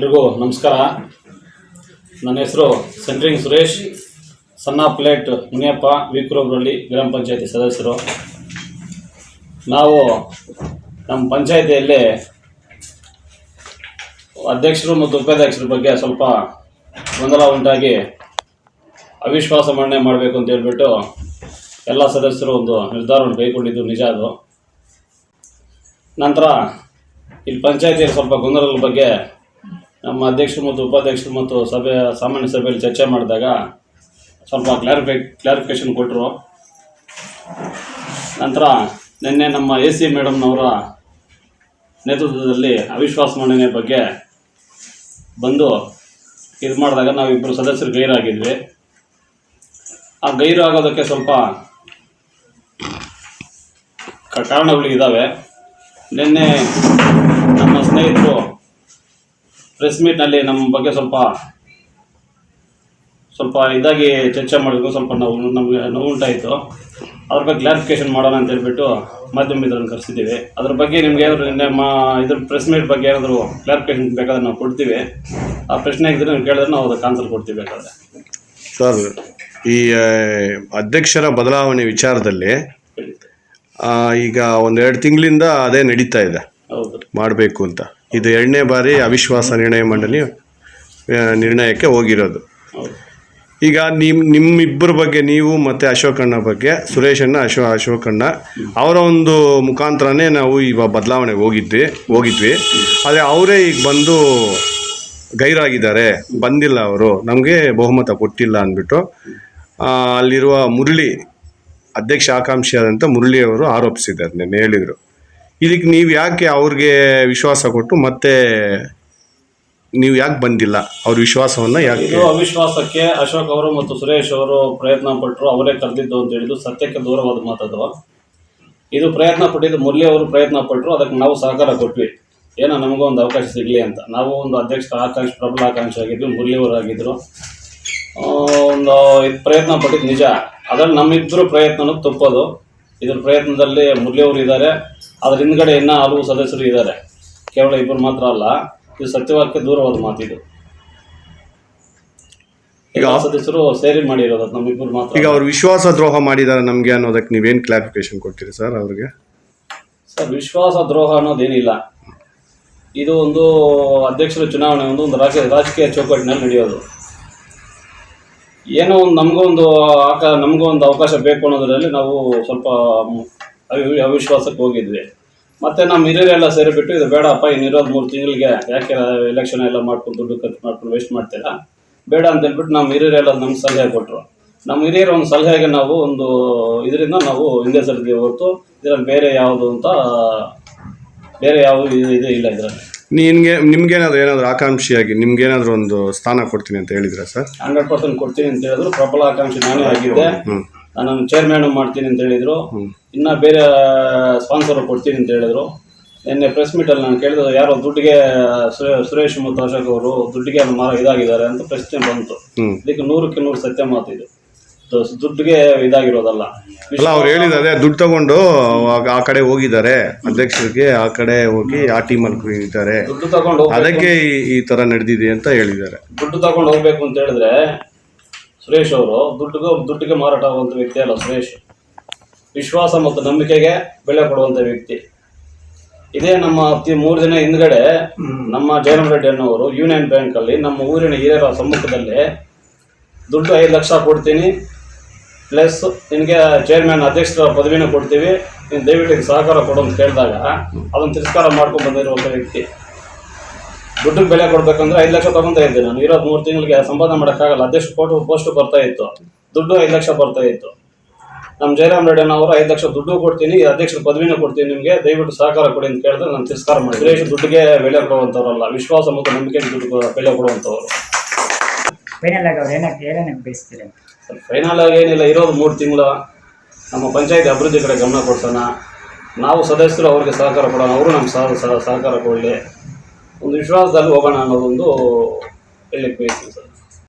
ಎಲ್ರಿಗೂ ನಮಸ್ಕಾರ. ನನ್ನ ಹೆಸರು ಸೆಂಟ್ರಿಂಗ್ ಸುರೇಶ್. ಸಣ್ಣ ಪ್ಲೇಟ್ ಮುನಿಯಪ್ಪ ವಿಕ್ರೋಬ್ರಳ್ಳಿ ಗ್ರಾಮ ಪಂಚಾಯತಿ ಸದಸ್ಯರು. ನಾವು ನಮ್ಮ ಪಂಚಾಯತಿಯಲ್ಲಿ ಅಧ್ಯಕ್ಷರು ಮತ್ತು ಉಪಾಧ್ಯಕ್ಷರ ಬಗ್ಗೆ ಸ್ವಲ್ಪ ಗೊಂದಲ ಉಂಟಾಗಿ ಅವಿಶ್ವಾಸ ಮಂಡನೆ ಮಾಡಬೇಕು ಅಂತ ಹೇಳ್ಬಿಟ್ಟು ಎಲ್ಲ ಸದಸ್ಯರು ಒಂದು ನಿರ್ಧಾರವನ್ನು ಕೈಗೊಂಡಿದ್ದು ನಿಜ ಅದು. ನಂತರ ಇಲ್ಲಿ ಪಂಚಾಯತಿಯಲ್ಲಿ ಸ್ವಲ್ಪ ಗೊಂದಲದ ಬಗ್ಗೆ ನಮ್ಮ ಅಧ್ಯಕ್ಷರು ಮತ್ತು ಉಪಾಧ್ಯಕ್ಷರು ಮತ್ತು ಸಭೆ, ಸಾಮಾನ್ಯ ಸಭೆಯಲ್ಲಿ ಚರ್ಚೆ ಮಾಡಿದಾಗ ಸ್ವಲ್ಪ ಕ್ಲಾರಿಫೈ ಕ್ಲಾರಿಫಿಕೇಶನ್ ಕೊಟ್ಟರು ನಂತರ ನಿನ್ನೆ ನಮ್ಮ ಎ ಸಿ ಮೇಡಮ್ನವರ ನೇತೃತ್ವದಲ್ಲಿ ಅವಿಶ್ವಾಸ ಮಂಡನೆ ಬಗ್ಗೆ ಬಂದು ಇದು ಮಾಡಿದಾಗ ನಾವಿಬ್ಬರು ಸದಸ್ಯರು ಗೈರಾಗಿದ್ವಿ. ಆ ಗೈರು ಆಗೋದಕ್ಕೆ ಸ್ವಲ್ಪ ಕ- ಕಾರಣಗಳು ಇದ್ದಾವೆ ನಿನ್ನೆ ನಮ್ಮ ಸ್ನೇಹಿತರು ಪ್ರೆಸ್ ಮೀಟ್ನಲ್ಲಿ ನಮ್ಮ ಬಗ್ಗೆ ಸ್ವಲ್ಪ ಸ್ವಲ್ಪ ಇದಾಗಿ ಚರ್ಚೆ ಮಾಡಿದ್ರು ಸ್ವಲ್ಪ ನಾವು ನಮಗೆ ನೋವು ಉಂಟಾಯಿತು ಅದ್ರ ಬಗ್ಗೆ ಕ್ಲಾರಿಫಿಕೇಷನ್ ಮಾಡೋಣ ಅಂತ ಹೇಳ್ಬಿಟ್ಟು ಮಾಧ್ಯಮ ಮಿತ್ರರನ್ನು ಕರೆಸಿದ್ದೀವಿ. ಅದ್ರ ಬಗ್ಗೆ ನಿಮ್ಗೆ ಏನಾದರೂ ನಿನ್ನೆ ಮಾ ಇದ್ರ ಪ್ರೆಸ್ ಮೀಟ್ ಬಗ್ಗೆ ಏನಾದರೂ ಕ್ಲಾರಿಫಿಕೇಶನ್ ಬೇಕಾದ್ರೆ ನಾವು ಕೊಡ್ತೀವಿ. ಆ ಪ್ರಶ್ನೆ ಇದ್ದರೆ ನೀವು ಕೇಳಿದ್ರೆ ನಾವು ಅದಕ್ಕೆ ಆನ್ಸರ್ ಕೊಡ್ತೀವಿ ಬೇಕಾದ್ರೆ. ಸರ್ ಈ ಅಧ್ಯಕ್ಷರ ಬದಲಾವಣೆ ವಿಚಾರದಲ್ಲಿ ಈಗ ಒಂದೆರಡು ತಿಂಗಳಿಂದ ಅದೇ ನಡೀತಾ ಇದೆ. ಹೌದು. ಮಾಡಬೇಕು ಅಂತ. ಇದು ಎರಡನೇ ಬಾರಿ ಅವಿಶ್ವಾಸ ನಿರ್ಣಯ ಮಂಡಳಿ ನಿರ್ಣಯಕ್ಕೆ ಹೋಗಿರೋದು. ಈಗ ನಿಮ್ಮ ನಿಮ್ಮಿಬ್ಬರ ಬಗ್ಗೆ ನೀವು ಮತ್ತು ಅಶೋಕಣ್ಣ ಬಗ್ಗೆ ಸುರೇಶಣ್ಣ ಅಶೋ ಅಶೋಕಣ್ಣ ಅವರ ಒಂದು ಮುಖಾಂತರನೇ ನಾವು ಇವಾಗ ಬದಲಾವಣೆಗೆ ಹೋಗಿದ್ವಿ ಹೋಗಿದ್ವಿ. ಆದರೆ ಅವರೇ ಈಗ ಬಂದು ಗೈರಾಗಿದ್ದಾರೆ, ಬಂದಿಲ್ಲ ಅವರು. ನಮಗೆ ಬಹುಮತ ಕೊಟ್ಟಿಲ್ಲ ಅಂದ್ಬಿಟ್ಟು ಅಲ್ಲಿರುವ ಮುರಳಿ ಅಧ್ಯಕ್ಷ ಆಕಾಂಕ್ಷಿಯಾದಂಥ ಮುರಳಿ ಅವರು ಆರೋಪಿಸಿದ್ದಾರೆ, ನಿನ್ನೆ ಹೇಳಿದರು. ಇದಕ್ಕೆ ನೀವು ಯಾಕೆ ಅವ್ರಿಗೆ ವಿಶ್ವಾಸ ಕೊಟ್ಟು ಮತ್ತೆ ನೀವು ಯಾಕೆ ಬಂದಿಲ್ಲ ಅವ್ರ ವಿಶ್ವಾಸವನ್ನು ಯಾಕೆ? ಅವಿಶ್ವಾಸಕ್ಕೆ ಅಶೋಕ್ ಅವರು ಮತ್ತು ಸುರೇಶ್ ಅವರು ಪ್ರಯತ್ನ ಪಟ್ಟರು ಅವರೇ ಕರೆದಿದ್ದು ಅಂತ ಹೇಳಿದ್ದು ಸತ್ಯಕ್ಕೆ ದೂರವಾದ ಮಾತದ ಇದು ಪ್ರಯತ್ನ ಪಟ್ಟಿದ್ದು ಮುರಳಿ ಅವರು ಪ್ರಯತ್ನ ಪಟ್ಟರು ಅದಕ್ಕೆ ನಾವು ಸಹಕಾರ ಕೊಟ್ವಿ. ಏನೋ ನಮಗೂ ಒಂದು ಅವಕಾಶ ಸಿಗಲಿ ಅಂತ. ನಾವು ಒಂದು ಅಧ್ಯಕ್ಷ ಆಕಾಂಕ್ಷ, ಪ್ರಬಲ ಆಕಾಂಕ್ಷಿ ಆಗಿದ್ವಿ, ಮುರಳಿ ಅವರು ಒಂದು ಇದು ಪ್ರಯತ್ನ ಪಟ್ಟಿದ್ದು ನಿಜ. ಅದ್ರಲ್ಲಿ ನಮ್ಮಿಬ್ಬರು ಪ್ರಯತ್ನನೂ ತಪ್ಪೋದು. ಇದ್ರ ಪ್ರಯತ್ನದಲ್ಲಿ ಮುರಳಿಯವರು ಇದ್ದಾರೆ. ಅದ್ರ ಹಿಂದ್ಗಡೆ ಇನ್ನೂ ಹಲವು ಸದಸ್ಯರು ಇದ್ದಾರೆ. ಕೇವಲ ಇಬ್ಬರು ಮಾತ್ರ ಅಲ್ಲ ಇದು ಸತ್ಯವಾಕ್ಯ ದೂರವಾದ ಮಾತಿದು. ಈಗ ಆ ಸದಸ್ಯರು ಸೇರಿ ಮಾಡಿರೋದು ನಮ್ಮ ನಮ್ಮಿಬ್ಬರು ಮಾತ್ರ ಈಗ ಅವ್ರು ವಿಶ್ವಾಸ ದ್ರೋಹ ಮಾಡಿದ್ದಾರೆ ನಮಗೆ ಅನ್ನೋದಕ್ಕೆ ನೀವೇನು ಕ್ಲಾರಿಫಿಕೇಶನ್ ಕೊಡ್ತೀರಿ ಸರ್ ಅವ್ರಿಗೆ? ಸರ್ ವಿಶ್ವಾಸ ದ್ರೋಹ ಅನ್ನೋದೇನಿಲ್ಲ. ಇದು ಒಂದು ಅಧ್ಯಕ್ಷರ ಚುನಾವಣೆ ಒಂದು ಒಂದು ರಾಜಕೀಯ ರಾಜಕೀಯ ಚೌಕಟ್ಟಿನಲ್ಲಿ ನಡೆಯೋದು. ಏನೋ ಒಂದು ನಮಗೂ ಒಂದು ಆಕ ನಮಗೂ ಒಂದು ಅವಕಾಶ ಬೇಕು ಅನ್ನೋದರಲ್ಲಿ ನಾವು ಸ್ವಲ್ಪ ಅವಿಶ್ವಾಸಕ್ಕೆ ಹೋಗಿದ್ವಿ. ಮತ್ತೆ ನಮ್ಮ ಹಿರಿಯರೆಲ್ಲ ಸೇರಿಬಿಟ್ಟು, ಇದು ಬೇಡಪ್ಪ ಇನ್ನಿರೋದು ಮೂರು ತಿಂಗಳಿಗೆ ಯಾಕೆ ಎಲೆಕ್ಷನ್ ಎಲ್ಲ ಮಾಡ್ಕೊಂಡು ದುಡ್ಡು ಖರ್ಚು ಮಾಡ್ಕೊಂಡು ವೇಸ್ಟ್ ಮಾಡ್ತೀರಾ? ಬೇಡ ಅಂತ ಹೇಳ್ಬಿಟ್ಟು ನಮ್ಮ ಹಿರಿಯರೆಲ್ಲ ನಮ್ಗೆ ಸಲಹೆ ಕೊಟ್ಟರು ನಮ್ಮ ಹಿರಿಯರ ಒಂದು ಸಲಹೆಗೆ ನಾವು ಒಂದು ಇದರಿಂದ ನಾವು ಹಿಂದೆ ಸರಿದ್ವಿ ಹೊರತು ಇದರಲ್ಲಿ ಬೇರೆ ಯಾವುದು ಅಂತ, ಬೇರೆ ಯಾವುದು ಇದು ಇಲ್ಲ ಇದರಲ್ಲಿ. ನಿನ್ಗೆ ನಿಮ್ಗೇನಾದ್ರು ಏನಾದ್ರು ಆಕಾಂಕ್ಷಿಯಾಗಿ ನಿಮ್ಗೇನಾದ್ರು ಒಂದು ಸ್ಥಾನ ಕೊಡ್ತೀನಿ ಅಂತ ಹೇಳಿದ್ರ ಸರ್? ಹಂಡ್ರೆಡ್ ಪರ್ಸೆಂಟ್ ಕೊಡ್ತೀನಿ ಅಂತ ಹೇಳಿದ್ರು. ಪ್ರಬಲ ಆಕಾಂಕ್ಷಿ ನಾನೇ ಆಗಿದ್ದೆ. ಹ್ಮ್. ನಾನು ಚೇರ್ಮನ್ ಮಾಡ್ತೀನಿ ಅಂತ ಹೇಳಿದ್ರು. ಇನ್ನ ಬೇರೆ ಸ್ಪಾನ್ಸರ್ ಕೊಡ್ತೀನಿ ಅಂತ ಹೇಳಿದ್ರು. ನಿನ್ನೆ ಪ್ರೆಸ್ ಮೀಟಲ್ಲಿ ನಾನು ಕೇಳಿದ್ರು ಯಾರೋ ದುಡ್ಡಿಗೆ ಸುರೇ- ಸುರೇಶ್ ಮತ್ತು ಅಶೋಕ್ ಅವರು ದುಡ್ಡಿಗೆ ಮಾರ ಇದಾಗಿದ್ದಾರೆ ಅಂತ ಪ್ರಶ್ನೆ ಬಂತು. ಹ್ಮ್. ಇದಕ್ಕೆ ನೂರಕ್ಕೆ ನೂರು ಸತ್ಯ ಮಾತು ಇದು. ದುಡ್ಡಿಗೆ ಇದಾಗಿರೋದಲ್ಲ. ಅಲ್ಲ ಅವ್ರು ಹೇಳಿದ್ದಾರೆ ದುಡ್ಡು ತಗೊಂಡು ಆ- ಆ ಕಡೆ ಹೋಗಿದ್ದಾರೆ. ಅಧ್ಯಕ್ಷರಿಗೆ ಆ ಕಡೆ ಹೋಗಿ ಆ ಟೀಮಲ್ಲಿ ಅಲ್ಲಿ ದುಡ್ಡು ತಗೊಂಡು ಅದಕ್ಕೆ ಈ- ಈ ತರ ನಡೆದಿದೆ ಅಂತ ಹೇಳಿದ್ದಾರೆ. ದುಡ್ಡು ತಗೊಂಡು ಹೋಗ್ಬೇಕು ಅಂತ ಹೇಳಿದ್ರೆ ಸುರೇಶ್ ಅವರು ದುಡ್ಡು ದುಡ್ಡಿಗೆ ಮಾರಾಟ ಆಗುವಂಥ ವ್ಯಕ್ತಿ ಅಲ್ಲ ಸುರೇಶ್. ವಿಶ್ವಾಸ ಮತ್ತು ನಂಬಿಕೆಗೆ ಬೆಲೆ ಕೊಡುವಂಥ ವ್ಯಕ್ತಿ. ಇದೇ ನಮ್ಮ ತಿ ಮೂರು ದಿನ ಹಿಂದ್ಗಡೆ ನಮ್ಮ ಜಯರಾಮ್ ರೆಡ್ಡಿ ಅನ್ನೋರು ಯೂನಿಯನ್ ಬ್ಯಾಂಕ್ ಅಲ್ಲಿ ನಮ್ಮ ಊರಿನ ಹಿರಿಯರ ಸಮ್ಮುಖದಲ್ಲಿ ದುಡ್ಡು ಐದು ಲಕ್ಷ ಕೊಡ್ತೀನಿ ಪ್ಲಸ್ ನಿನಗೆ ಚೇರ್ಮನ್ ಅಧ್ಯಕ್ಷರ ಪದವಿನ ಕೊಡ್ತೀವಿ. ನೀನು ದಯವಿಟ್ಟು ಸಹಕಾರ ಕೊಡು ಅಂತ ಕೇಳಿದಾಗ ಅದನ್ನು ತಿರಸ್ಕಾರ ಮಾಡ್ಕೊಂಡು ಬಂದಿರುವಂಥ ವ್ಯಕ್ತಿ. ದುಡ್ಡು ಬೆಲೆ ಕೊಡ್ಬೇಕಂದ್ರೆ ಐದು ಲಕ್ಷ ತಗೊಂತಾ ಇದ್ದೆ ನಾನು. ಇರೋದು ಮೂರು ತಿಂಗಳಿಗೆ ಸಂಪಾದನೆ ಮಾಡೋಕ್ಕಾಗಲ್ಲ. ಅಧ್ಯಕ್ಷ ಫೋಟೋ ಪೋಸ್ಟ್ ಬರ್ತಾ ಇತ್ತು. ದುಡ್ಡು ಐದು ಲಕ್ಷ ಬರ್ತಾ ಇತ್ತು. ನಮ್ಮ ಜಯರಾಮ್ ರೆಡ್ಡಿ ಅವರು ಐದು ಲಕ್ಷ ದುಡ್ಡು ಕೊಡ್ತೀನಿ ಅಧ್ಯಕ್ಷರ ಪದವಿನ ಕೊಡ್ತೀನಿ ನಿಮಗೆ. ದಯವಿಟ್ಟು ಸಹಕಾರ ಕೊಡಿ ಅಂತ ಕೇಳಿದ್ರೆ ನಾನು ತಿರಸ್ಕಾರ ಮಾಡಿ ಸುರೇಶ್ ದುಡ್ಡಿಗೆ ಬೆಲೆ ಕೊಡುವಂಥವ್ರಲ್ಲ ವಿಶ್ವಾಸ ಮತ್ತು ನಂಬಿಕೆ ದುಡ್ಡು ಬೆಲೆ ಕೊಡುವಂಥವ್ರು ಫೈನಲ್ ಆಗಿ ಏನಿಲ್ಲ, ಇರೋದು ಮೂರು ತಿಂಗಳು. ನಮ್ಮ ಪಂಚಾಯತಿ ಅಭಿವೃದ್ಧಿ ಕಡೆ ಗಮನ ಕೊಡ್ಸೋಣ. ನಾವು ಸದಸ್ಯರು ಅವ್ರಿಗೆ ಸಹಕಾರ ಕೊಡೋಣ, ಅವರು ನಮ್ಮ ಸಹ ಸಹ- ಸಹಕಾರ ಕೊಡಲಿ. ಒಂದು ವಿಶ್ವಾಸದಲ್ಲಿ ಹೋಗೋಣ ಅನ್ನೋದೊಂದು ಹೇಳಲಿಕ್ಕೆ ಬಯಸ್ತೀನಿ ಸರ್.